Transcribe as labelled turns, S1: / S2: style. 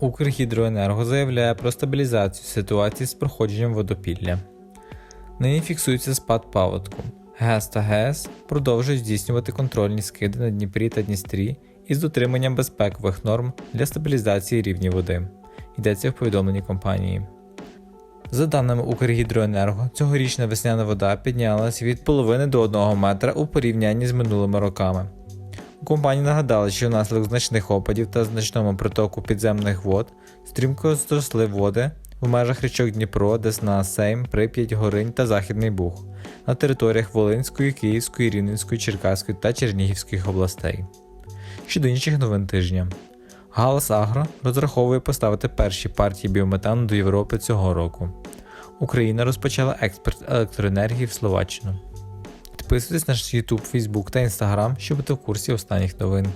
S1: Укргідроенерго заявляє про стабілізацію ситуації з проходженням водопілля. Нині фіксується спад паводку. ГЕС та ГЕС продовжують здійснювати контрольні скиди на Дніпрі та Дністрі із дотриманням безпекових норм для стабілізації рівня води. Йдеться в повідомленні компанії. За даними Укргідроенерго, цьогорічна весняна вода піднялась від половини до 1 метра у порівнянні з минулими роками. У компанії нагадали, що внаслідок значних опадів та значному притоку підземних вод стрімко зросли води в межах річок Дніпро, Десна, Сейм, Прип'ять, Горинь та Західний Буг на територіях Волинської, Київської, Рівненської, Черкаської та Чернігівських областей. Щодо інших новин тижня. Галас Агро розраховує поставити перші партії біометану до Європи цього року. Україна розпочала експорт електроенергії в Словаччину. Підписуйтесь на наш YouTube, Facebook та Instagram, щоб бути в курсі останніх новин.